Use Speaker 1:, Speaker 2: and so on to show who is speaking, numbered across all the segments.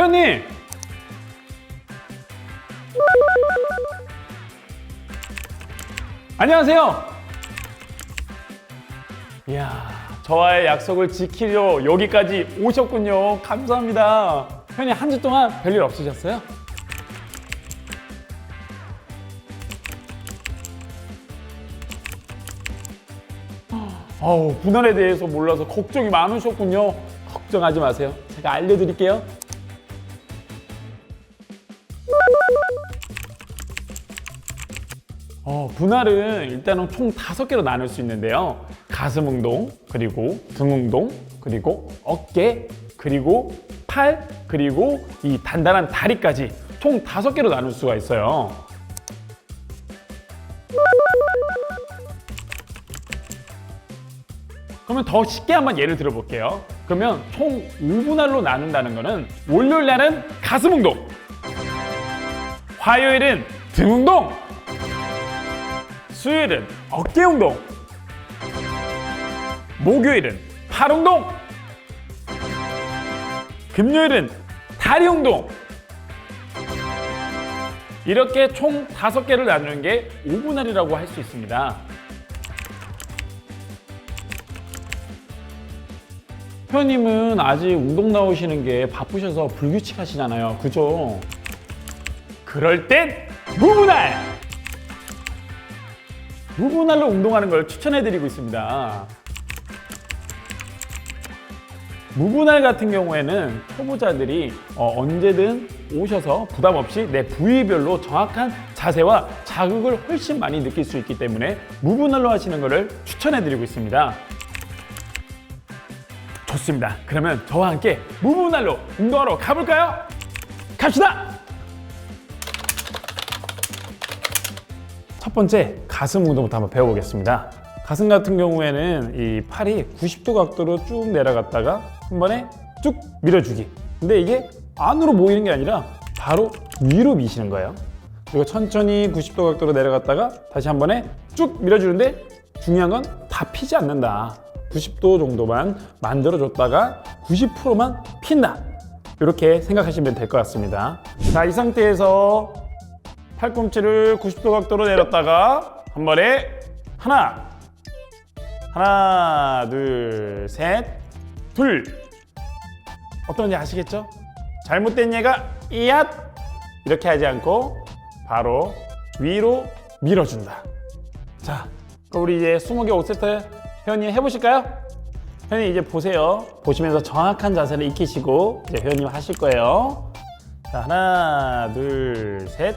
Speaker 1: 회원님! 안녕하세요! 이야, 저와의 약속을 지키려 여기까지 오셨군요. 감사합니다. 회원님 한 주 동안 별일 없으셨어요? 어우, 분할에 대해서 몰라서 걱정이 많으셨군요. 걱정하지 마세요. 제가 알려드릴게요. 어, 분할은 일단은 총 다섯 개로 나눌 수 있는데요. 가슴 운동, 그리고 등 운동, 그리고 어깨, 그리고 팔, 그리고 이 단단한 다리까지 총 다섯 개로 나눌 수가 있어요. 그러면 더 쉽게 한번 예를 들어볼게요. 그러면 총 5분할로 나눈다는 거는 월요일 날은 가슴 운동, 화요일은 등 운동, 수요일은 어깨 운동, 목요일은 팔 운동, 금요일은 다리 운동. 이렇게 총 다섯 개를 나누는 게 5분할이라고 할 수 있습니다. 회원님은 아직 운동 나오시는 게 바쁘셔서 불규칙하시잖아요. 그죠? 그럴 땐 무분할! 무분할로 운동하는 걸 추천해드리고 있습니다. 무분할 같은 경우에는 초보자들이 어, 언제든 오셔서 부담 없이 내 부위별로 정확한 자세와 자극을 훨씬 많이 느낄 수 있기 때문에 무분할로 하시는 것을 추천해드리고 있습니다. 좋습니다. 그러면 저와 함께 무분할로 운동하러 가볼까요? 갑시다! 첫 번째 가슴 운동부터 한번 배워보겠습니다. 가슴 같은 경우에는 이 팔이 90도 각도로 쭉 내려갔다가 한 번에 쭉 밀어주기. 근데 이게 안으로 모이는 게 아니라 바로 위로 미시는 거예요. 그리고 천천히 90도 각도로 내려갔다가 다시 한 번에 쭉 밀어주는데 중요한 건 다 피지 않는다. 90도 정도만 만들어줬다가 90%만 핀다. 이렇게 생각하시면 될 것 같습니다. 자, 이 상태에서 팔꿈치를 90도 각도로 내렸다가 한 번에 하나, 하나, 둘, 셋, 둘. 어떤지 아시겠죠? 잘못된 얘가 이앗 이렇게 하지 않고 바로 위로 밀어준다. 자, 그럼 우리 이제 20개 5세트 회원님 해보실까요? 회원님 이제 보세요. 보시면서 정확한 자세를 익히시고 이제 회원님 하실 거예요. 자, 하나, 둘, 셋.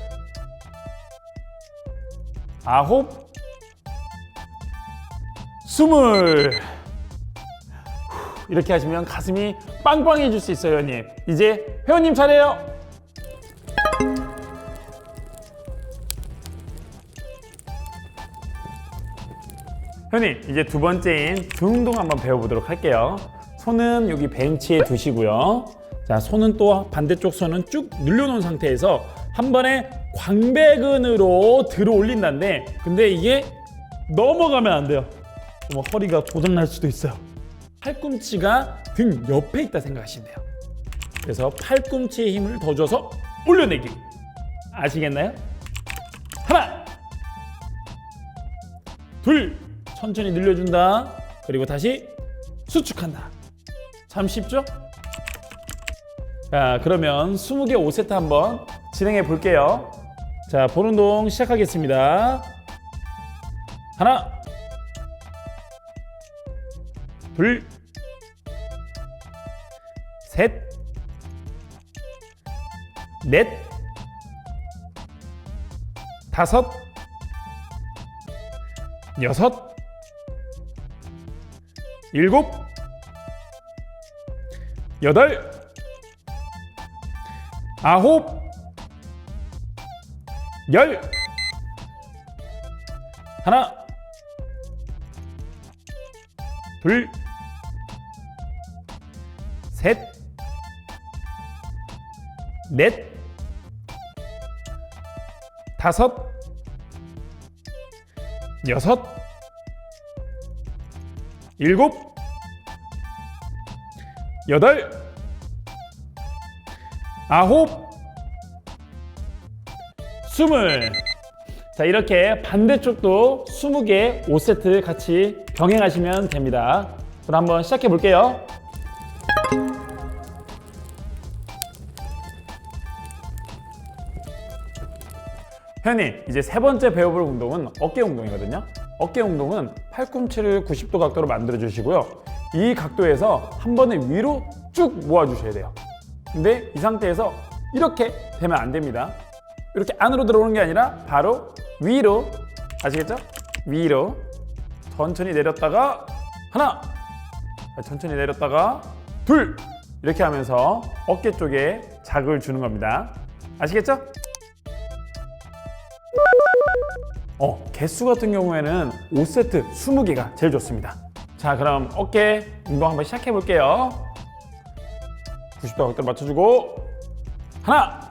Speaker 1: 아홉, 스물. 후, 이렇게 하시면 가슴이 빵빵해질 수 있어요, 회원님. 이제 회원님 차례예요. 회원님, 이제 두 번째인 등 운동 한번 배워보도록 할게요. 손은 여기 벤치에 두시고요. 자, 손은 또 반대쪽 손은 쭉 늘려놓은 상태에서 한 번에 광배근으로 들어 올린다는데, 근데 이게 넘어가면 안 돼요. 뭐 허리가 고장날 수도 있어요. 팔꿈치가 등 옆에 있다 생각하시면 돼요. 그래서 팔꿈치에 힘을 더 줘서 올려내기. 아시겠나요? 하나, 둘, 천천히 늘려준다. 그리고 다시 수축한다. 참 쉽죠? 자, 그러면 20개 5세트 한번 진행해 볼게요. 자, 보는 동 시작하겠습니다. 하나, 둘, 셋, 넷, 다섯, 여섯, 일곱, 여덟, 아홉, 열, 하나, 둘, 셋, 넷, 다섯, 여섯, 일곱, 여덟, 아홉, 스물. 자, 이렇게 반대쪽도 20개 5세트 같이 병행하시면 됩니다. 그럼 한번 시작해 볼게요. 현이 이제 세 번째 배워볼 운동은 어깨 운동이거든요. 어깨 운동은 팔꿈치를 90도 각도로 만들어 주시고요. 이 각도에서 한 번에 위로 쭉 모아 주셔야 돼요. 근데 이 상태에서 이렇게 되면 안 됩니다. 이렇게 안으로 들어오는 게 아니라 바로 위로 아시겠죠? 위로 천천히 내렸다가 하나 천천히 내렸다가 둘 이렇게 하면서 어깨 쪽에 자극을 주는 겁니다. 아시겠죠? 어, 개수 같은 경우에는 5세트 20개가 제일 좋습니다. 자, 그럼 어깨 운동 한번 시작해 볼게요. 90도 각도로 맞춰주고 하나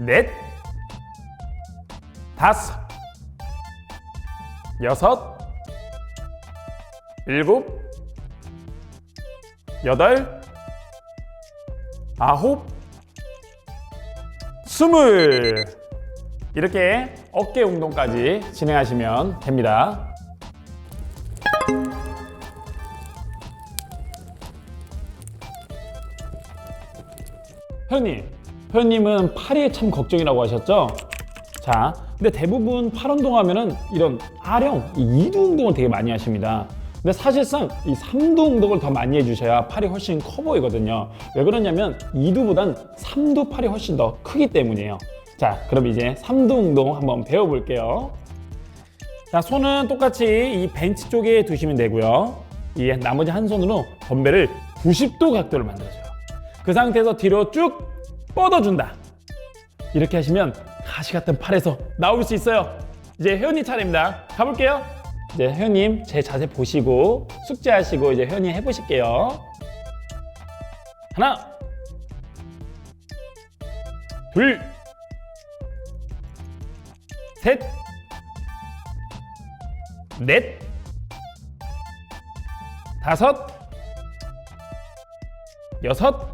Speaker 1: 넷, 다섯, 여섯, 일곱, 여덟, 아홉, 스물. 이렇게 어깨 운동까지 진행하시면 됩니다. 회원 님, 회원님은 팔이 참 걱정이라고 하셨죠? 자, 근데 대부분 팔 운동하면은 이런 아령, 이 이두 운동을 되게 많이 하십니다. 근데 사실상 이 삼두 운동을 더 많이 해주셔야 팔이 훨씬 커 보이거든요. 왜 그러냐면 이두보단 삼두 팔이 훨씬 더 크기 때문이에요. 자, 그럼 이제 삼두 운동 한번 배워볼게요. 자, 손은 똑같이 이 벤치 쪽에 두시면 되고요. 이 나머지 한 손으로 덤벨을 90도 각도를 만들어줘요. 그 상태에서 뒤로 쭉 뻗어준다. 이렇게 하시면 가시 같은 팔에서 나올 수 있어요. 이제 회원님 차례입니다. 가볼게요. 이제 회원님 제 자세 보시고 숙제하시고 이제 회원님 해보실게요. 하나, 둘, 셋, 넷, 다섯, 여섯,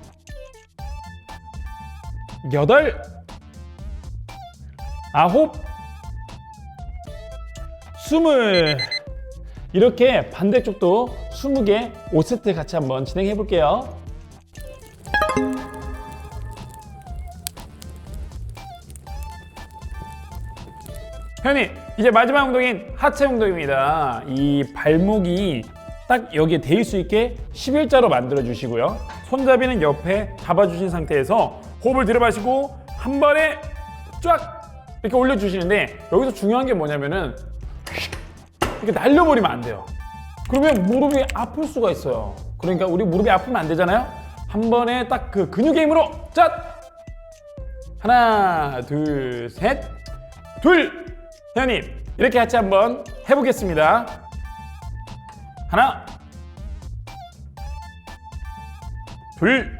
Speaker 1: 여덟, 아홉, 스물. 이렇게 반대쪽도 20개 5세트 같이 한번 진행해 볼게요. 현이 이제 마지막 운동인 하체 운동입니다. 이 발목이 딱 여기에 대일 수 있게 11자로 만들어 주시고요. 손잡이는 옆에 잡아 주신 상태에서 호흡을 들여마시고 한 번에 쫙 이렇게 올려 주시는데 여기서 중요한 게 뭐냐면은 이렇게 날려버리면 안 돼요. 그러면 무릎이 아플 수가 있어요. 그러니까 우리 무릎이 아프면 안 되잖아요. 한 번에 딱 그 근육의 힘으로 짠! 하나, 둘, 셋, 둘! 회원님, 이렇게 같이 한번 해보겠습니다. 하나, 둘,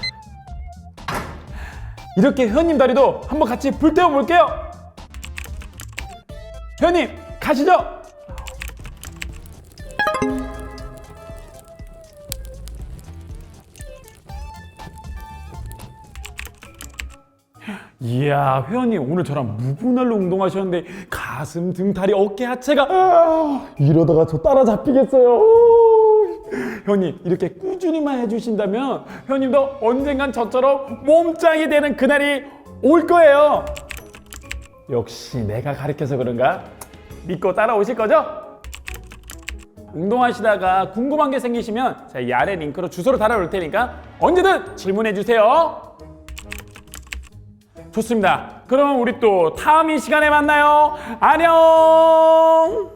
Speaker 1: 이렇게 회원님 다리도 한번 같이 불태워 볼게요. 회원님 가시죠. 이야 회원님 오늘 저랑 무분할로 운동하셨는데 가슴, 등, 다리, 어깨, 하체가 아, 이러다가 저 따라잡히겠어요 회원님 이렇게 꾸준히만 해주신다면 회원님도 언젠간 저처럼 몸짱이 되는 그날이 올 거예요 역시 내가 가르쳐서 그런가? 믿고 따라오실 거죠? 운동하시다가 궁금한 게 생기시면 제가 이 아래 링크로 주소를 달아놓을 테니까 언제든 질문해 주세요. 좋습니다. 그럼 우리 또 다음 이 시간에 만나요. 안녕!